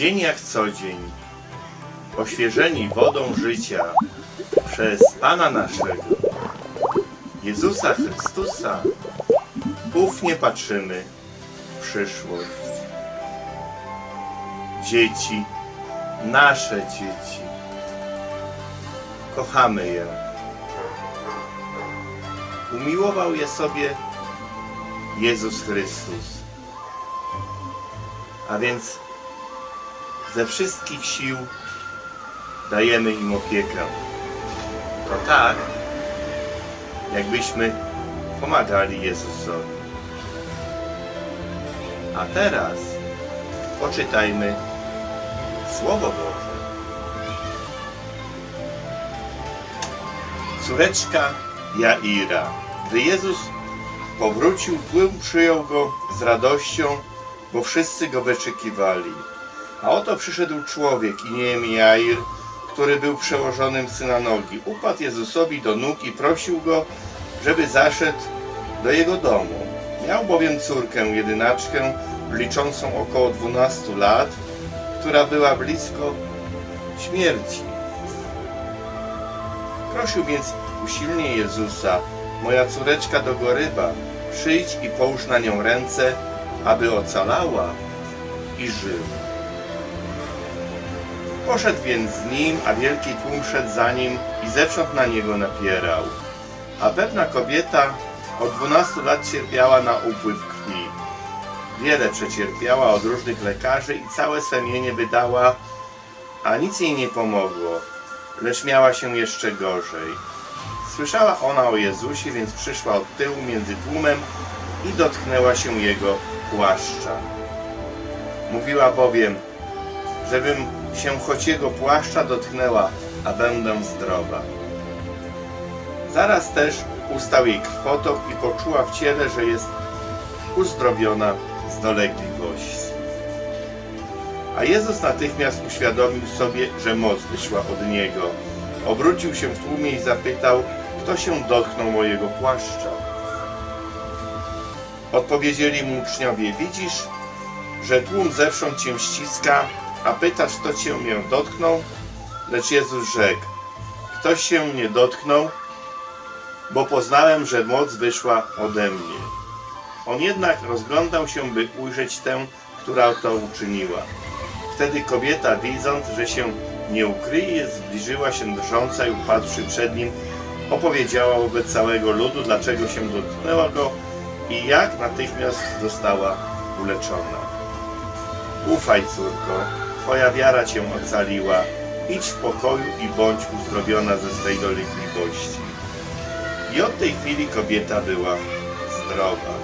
Dzień jak co dzień, oświeżeni wodą życia przez Pana naszego, Jezusa Chrystusa, ufnie patrzymy w przyszłość. Dzieci, nasze dzieci, kochamy je. Umiłował je sobie Jezus Chrystus. A więc ze wszystkich sił dajemy im opiekę. To tak, jakbyśmy pomagali Jezusowi. A teraz poczytajmy Słowo Boże. Córeczka Jaira. Gdy Jezus powrócił, tłum przyjął go z radością, bo wszyscy go wyczekiwali. A oto przyszedł człowiek imieniem Jair, który był przełożonym syna nogi. Upadł Jezusowi do nóg i prosił go, żeby zaszedł do jego domu. Miał bowiem córkę jedynaczkę, liczącą około 12 lat, która była blisko śmierci. Prosił więc usilnie Jezusa, moja córeczka dogorywa, przyjdź i połóż na nią ręce, aby ocalała i żyła. Poszedł więc z nim, a wielki tłum szedł za nim i zewsząd na niego napierał. A pewna kobieta od 12 lat cierpiała na upływ krwi. Wiele przecierpiała od różnych lekarzy i całe swe mienie wydała, a nic jej nie pomogło, lecz miała się jeszcze gorzej. Słyszała ona o Jezusie, więc przyszła od tyłu między tłumem i dotknęła się jego płaszcza. Mówiła bowiem, żebym się choć jego płaszcza dotknęła, a będę zdrowa. Zaraz też ustał jej krwotok i poczuła w ciele, że jest uzdrowiona z dolegliwości. A Jezus natychmiast uświadomił sobie, że moc wyszła od Niego. Obrócił się w tłumie i zapytał, kto się dotknął mojego płaszcza. Odpowiedzieli mu uczniowie, widzisz, że tłum zewsząd cię ściska, a pytasz, kto cię mnie dotknął? Lecz Jezus rzekł, ktoś się mnie dotknął, bo poznałem, że moc wyszła ode mnie. On jednak rozglądał się, by ujrzeć tę, która to uczyniła. Wtedy kobieta, widząc, że się nie ukryje, zbliżyła się drżąca i upadłszy przed nim, opowiedziała wobec całego ludu, dlaczego się dotknęła go i jak natychmiast została uleczona. Ufaj, córko, Twoja wiara Cię ocaliła. Idź w pokoju i bądź uzdrowiona ze swej dolegliwości. I od tej chwili kobieta była zdrowa.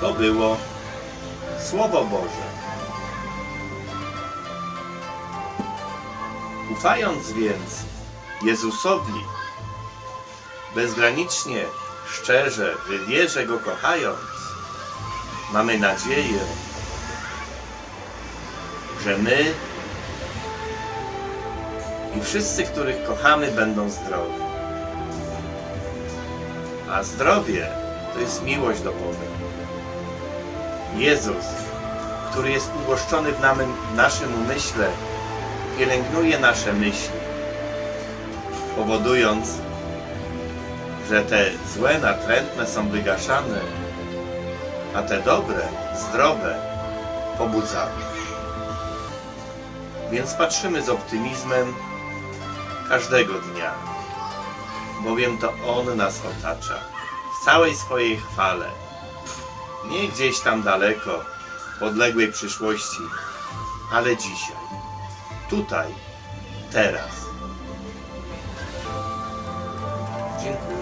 To było Słowo Boże. Ufając więc Jezusowi, bezgranicznie, szczerze, w wierze Go kochając, mamy nadzieję, że my i wszyscy, których kochamy, będą zdrowi. A zdrowie to jest miłość do Boga. Jezus, który jest ugoszczony w nam- w naszym umyśle, pielęgnuje nasze myśli, powodując, że te złe, natrętne są wygaszane, a te dobre, zdrowe pobudzamy. Więc patrzymy z optymizmem każdego dnia, bowiem to On nas otacza w całej swojej chwale. Nie gdzieś tam daleko, w odległej przyszłości, ale dzisiaj, tutaj, teraz. Dziękuję.